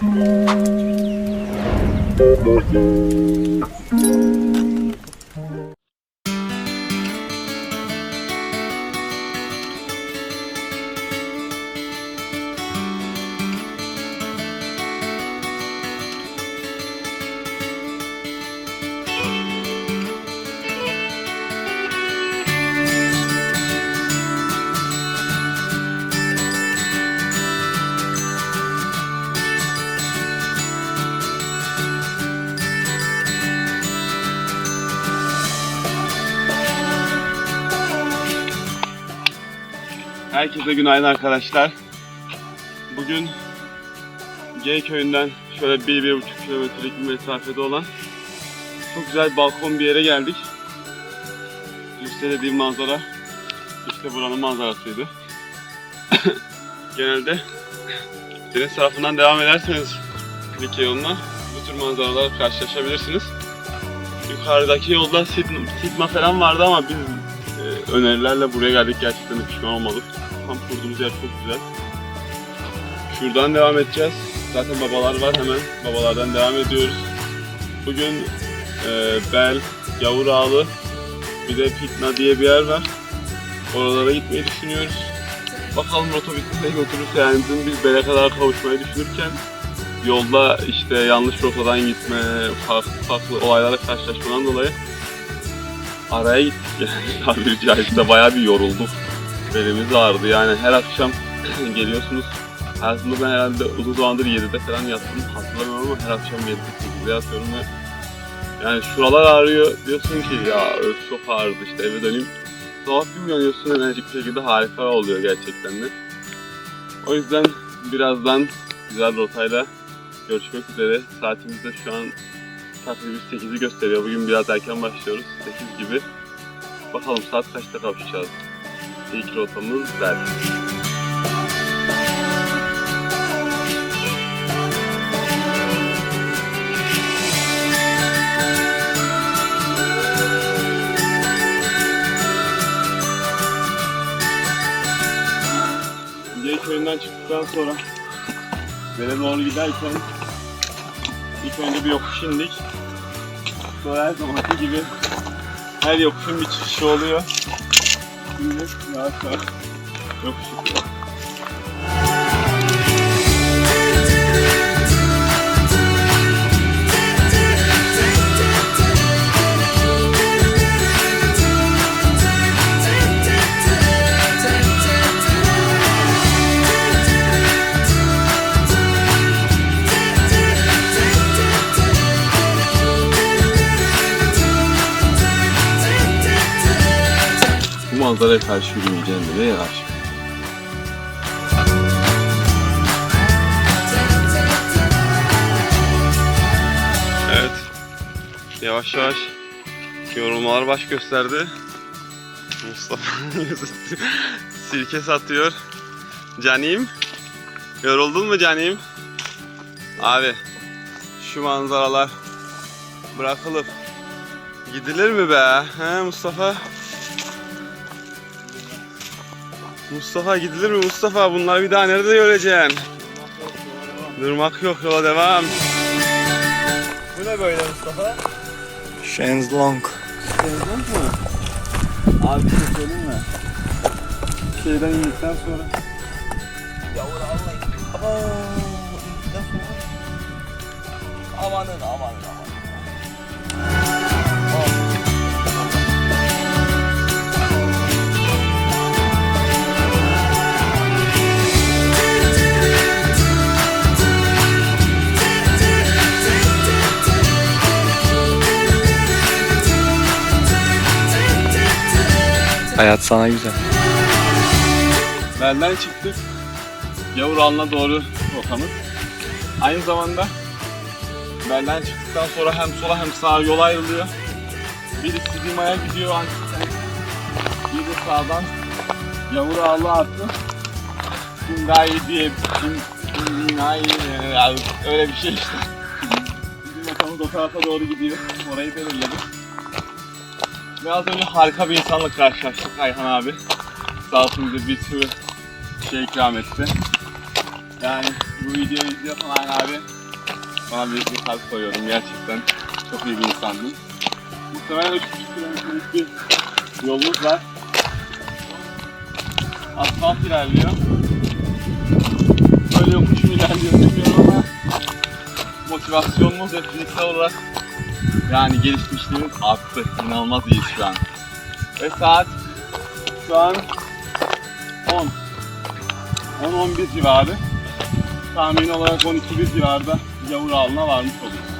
Thank you. Herkese günaydın arkadaşlar. Bugün G köyünden şöyle bir, bir buçuk kilometrelik bir mesafede olan çok güzel balkon bir yere geldik. Gösterdiğim manzara işte buranın manzarasıydı. Genelde deniz tarafından devam ederseniz Likya yoluna bu tür manzaralarla karşılaşabilirsiniz. Yukarıdaki yolda Sidma, falan vardı ama biz e, önerilerle buraya geldik. Gerçekten pişman olmadık. Tam kurduğumuz yer çok güzel. Şuradan devam edeceğiz. Zaten babalar var hemen. Babalardan devam ediyoruz. Bugün e, Bel, Yavur Ağlı, bir de Pitna diye bir yer var. Oralara gitmeyi düşünüyoruz. Bakalım rota bittiğinde götürürse yani biz Bel'e kadar kavuşmayı düşünürken yolda işte yanlış rotadan gitme, farklı farklı olaylarla karşılaşmadan dolayı araya gittik yani tabiri caizse bayağı bir yorulduk. Belimiz ağrıdı yani her akşam geliyorsunuz. Hayatımda ben herhalde uzun zamandır 7'de falan yattım hatırlamıyorum ama her akşam 7'de 8'de yatıyorum ve yani şuralar ağrıyor diyorsun ki ya çok ağrıdı işte eve döneyim. Sabah bir uyanıyorsun enerjik bir şekilde harika oluyor gerçekten de. O yüzden birazdan güzel rotayla görüşmek üzere. Saatimiz de şu an takribi 8'i gösteriyor. Bugün biraz erken başlıyoruz. 8 gibi. Bakalım saat kaçta kavuşacağız. İlk rotamız köyünden çıktıktan sonra Bele doğru giderken ilk önce bir yokuş indik. Sonra her zamanki gibi her yokuşun bir çıkışı oluyor. Şimdi yavaş manzaraya karşı yürümeyeceğim neye karşı? Evet. Yavaş yavaş yorulmalar baş gösterdi. Mustafa sirke satıyor. Canim. Yoruldun mu canim? Abi şu manzaralar bırakılıp gidilir mi be? He Mustafa? Mustafa gidilir mi Mustafa? Bunları bir daha nerede göreceksin? Durmak yok yola devam. Bu ne böyle Mustafa? Shenzlong. Televizyon mu? Abi bir şey söyleyeyim mi? Şeyden indikten sonra Yavur Allah'ım. Aba, indikten sonra. Amanın amanın amanın. Hayat sana güzel. Belden çıktık. Yavur Aln'a doğru rotamız. Aynı zamanda Belden çıktıktan sonra hem sola hem sağa yol ayrılıyor. Biri Sidima'ya gidiyor Antik'ten. Bir de sağdan Yavur Ağlı attı. Hyundai diye Hyundai yani öyle bir şey işte. Bizim rotamız o tarafa doğru gidiyor. Orayı belirledik. Ve az önce harika bir insanla karşılaştık Ayhan abi. Sağ bir sürü şey ikram etti. Yani bu videoyu izliyorsan Ayhan abi bana büyük bir kalp koyuyorum gerçekten. Çok iyi bir insandın. Muhtemelen 3,5 kilometrelik bir yolumuz var. Asfalt ilerliyor. Böyle yokuş mu ilerliyor bilmiyorum ama motivasyonumuz ve fiziksel olarak yani gelişmişliğimiz arttı. İnanılmaz iyi şu an. Ve saat şu an 10. 10-11 civarı. Tahmin olarak 12-1 civarında Yavur Ağlı'na varmış oluruz.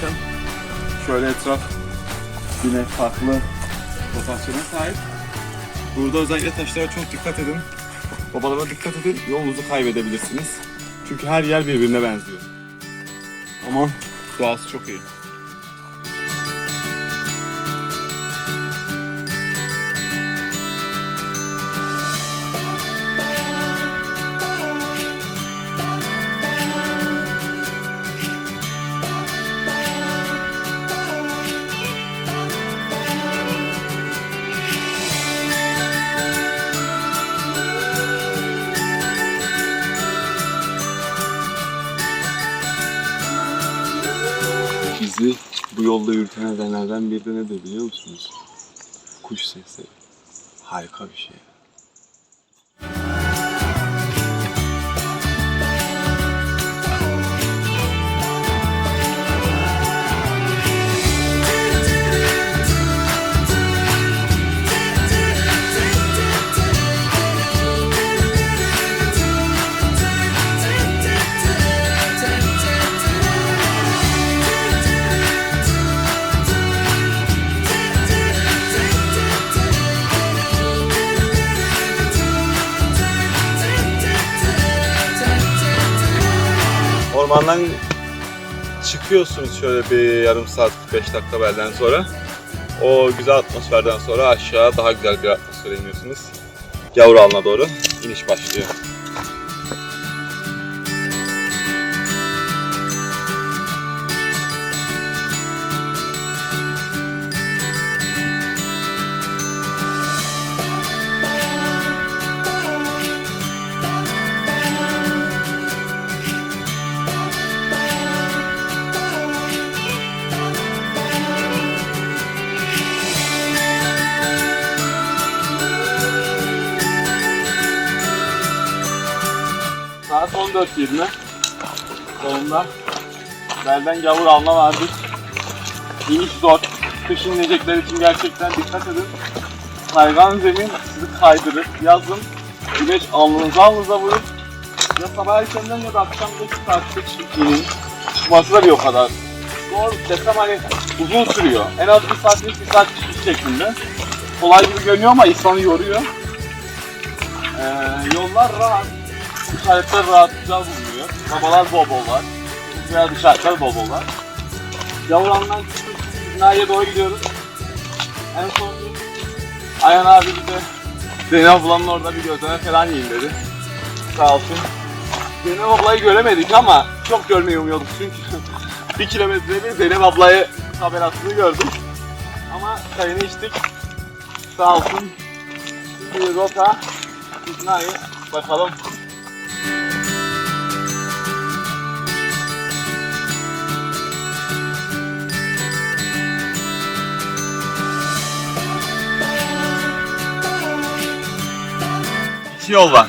Giderken şöyle etraf yine farklı rotasyona sahip. Burada özellikle taşlara çok dikkat edin. Babalara dikkat edin. Yolunuzu kaybedebilirsiniz. Çünkü her yer birbirine benziyor. Ama doğası çok iyi. Yolda yürüten nedenlerden biri de nedir biliyor musunuz? Kuş sesleri. Harika bir şey. Ormandan çıkıyorsunuz şöyle bir yarım saat 45 dakika belden sonra. O güzel atmosferden sonra aşağı daha güzel bir atmosfere iniyorsunuz. Gavur doğru iniş başlıyor. 14.20. Sonunda belden gavur alma vardır. İniş zor. Kışın inecekler için gerçekten dikkat edin. Kaygan zemin sizi kaydırır. Yazın güneş alnınıza alnınıza vurur. Ya sabah erkenden ya da akşam geç saatte inin. Çıkması da bir o kadar. Zor desem hani uzun sürüyor. En az bir saat, bir saat çıkış şeklinde. Kolay gibi görünüyor ama insanı yoruyor. Ee, yollar rahat. İşaretler rahatlıkla bulunuyor. Babalar bol bol var. Veya işaretler bol bol var. Yavurandan çıkıp binaya doğru gidiyoruz. En son Ayhan abi bir de Zeynep ablanın orada bir gözleme falan yiyin dedi. Sağ olsun. Zeynep ablayı göremedik ama çok görmeyi umuyorduk çünkü bir kilometre bir Zeynep ablayı tabelasını gördüm. Ama çayını içtik. Sağ olsun. Şimdi rota İkna'yı bakalım İki yol var.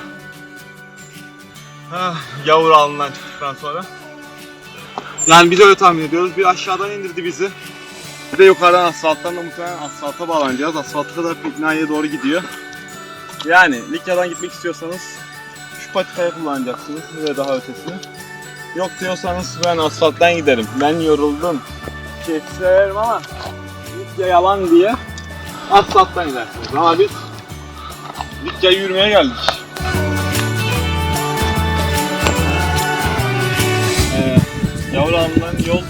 Ah, Yavur alnından çıktıktan sonra. Yani biz öyle tahmin ediyoruz. Bir aşağıdan indirdi bizi. Bir de yukarıdan asfalttan da muhtemelen asfalta bağlanacağız. Asfalta kadar Pikna'ya doğru gidiyor. Yani Likya'dan gitmek istiyorsanız şu patikayı kullanacaksınız ve daha ötesini. Yok diyorsanız ben asfalttan giderim. Ben yoruldum. Keserim ama Likya yalan diye asfalttan gidersiniz. Ama biz Likya'ya yürümeye geldik. Ee, Yavru Ağlı'ndan yol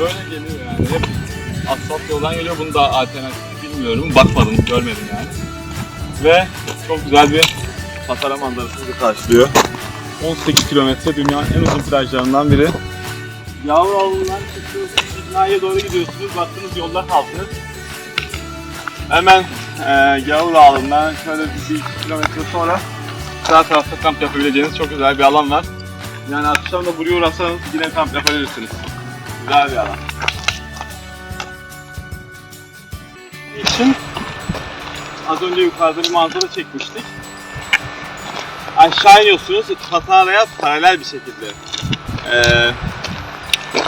böyle geliyor yani. Hep asfalt yoldan geliyor. Bunu da alternatif bilmiyorum. Bakmadım, görmedim yani. Ve çok güzel bir Patara manzarası bizi karşılıyor. 18 kilometre dünyanın en uzun plajlarından biri. Yavru Ağlı'ndan çıktınız, İbna'ya doğru gidiyorsunuz. Baktınız yolda kaldınız. Hemen e, Yavru Ağlı'ndan şöyle bir 2 kilometre sonra sağ tarafta kamp yapabileceğiniz çok güzel bir alan var. Yani akşam da buraya uğrasanız yine kamp yapabilirsiniz. Güzel bir alan. için az önce yukarıda bir manzara çekmiştik. Aşağı iniyorsunuz Patara'ya paralel bir şekilde. Ee,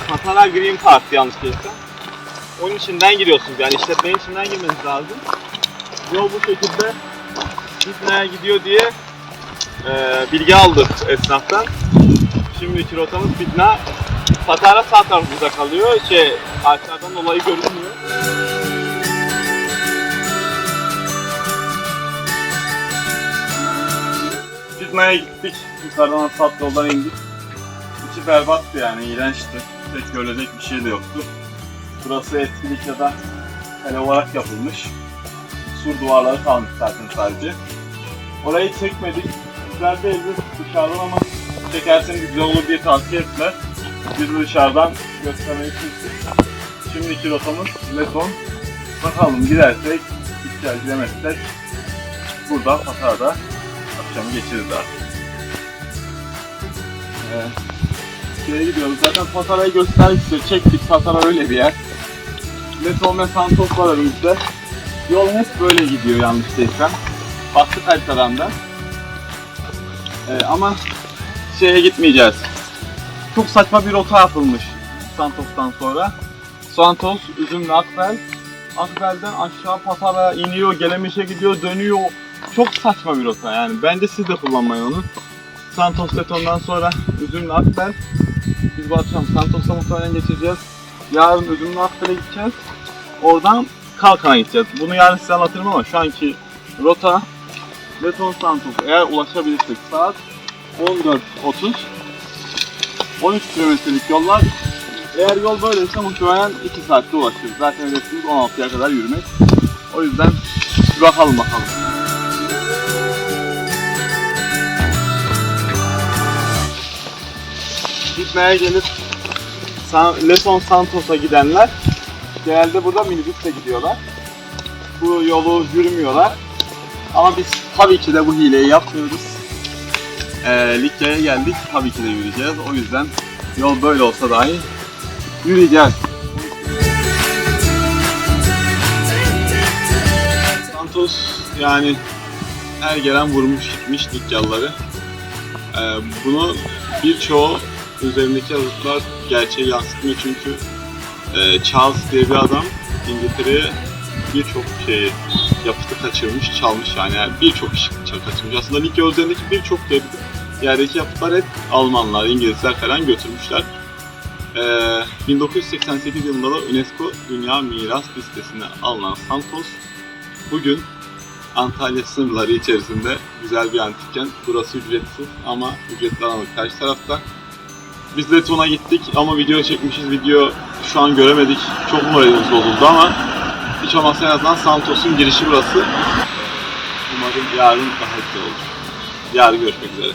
Patara Green Park yanlış değilsem. Onun içinden giriyorsunuz yani işletmenin içinden girmeniz lazım. Yol bu şekilde Fitna'ya gidiyor diye e, bilgi aldık esnaftan. Şimdiki rotamız Fitna. Patara sağ tarafımızda kalıyor. Şey, aşağıdan dolayı görünmüyor. Fitna'ya gittik. Yukarıdan asfalt yoldan indik. İçi berbattı yani, iğrençti. Pek görülecek bir şey de yoktu. Burası etkilik ya da kale olarak yapılmış. Sur duvarları kalmış zaten sadece. Orayı çekmedik. Güzel değildi dışarıdan ama çekerseniz güzel olur diye tavsiye ettiler. Biz de dışarıdan göstermeyi çalıştık. Şimdiki rotamız Leton. Bakalım gidersek, gideceğiz gidemezsek burada Patara'da akşamı geçiririz artık. Evet. Gidiyoruz. Zaten Patara'yı gösterdik size. Çektik. Patara öyle bir yer. Leton ve Santos var önümüzde. Yol hep böyle gidiyor yanlış değilsem. Baktık haritadan da. Ee, ama şeye gitmeyeceğiz. Çok saçma bir rota yapılmış Santos'tan sonra. Santos, Üzümlü Akbel. Akbel'den aşağı Patara'ya iniyor, Gelemiş'e gidiyor, dönüyor. Çok saçma bir rota yani. Bence siz de kullanmayın onu. Santos Leton'dan sonra Üzümlü Akbel. Biz bu akşam Santos'ta muhtemelen geçeceğiz. Yarın Üzümlü Akbel'e gideceğiz. Oradan Kalkan'a gideceğiz. Bunu yarın size anlatırım ama şu anki rota Leton Santos. Eğer ulaşabilirsek saat 14.30 13 kilometrelik yollar. Eğer yol böyleyse muhtemelen 2 saatte ulaşırız. Zaten hedefimiz 16'ya kadar yürümek. O yüzden bakalım bakalım. Gitmeye gelip San, Leson Santos'a gidenler genelde burada minibüsle gidiyorlar. Bu yolu yürümüyorlar. Ama biz tabii ki de bu hileyi yapmıyoruz. Ee, Likya'ya geldik. Tabii ki de yürüyeceğiz. O yüzden yol böyle olsa dahi yürüyeceğiz. Santos yani her gelen vurmuş gitmiş Likyalıları. Ee, bunu birçoğu üzerindeki yazıtlar gerçeği yansıtmıyor çünkü e, Charles diye bir adam İngiltere'ye birçok şeyi yapıtı kaçırmış, çalmış yani, yani birçok iş kaçırmış. Aslında Likya üzerindeki birçok yerde, yerdeki yapıtlar hep Almanlar, İngilizler falan götürmüşler. Ee, 1988 yılında da UNESCO Dünya Miras Listesi'ne alınan Santos bugün Antalya sınırları içerisinde güzel bir antik kent. Burası ücretsiz ama ücretli alanlık karşı tarafta. Biz Leton'a gittik ama video çekmişiz. Video şu an göremedik. Çok moralimiz bozuldu ama hiç olmazsa en azından Santos'un girişi burası. Umarım yarın daha güzel olur. Yarın görüşmek üzere.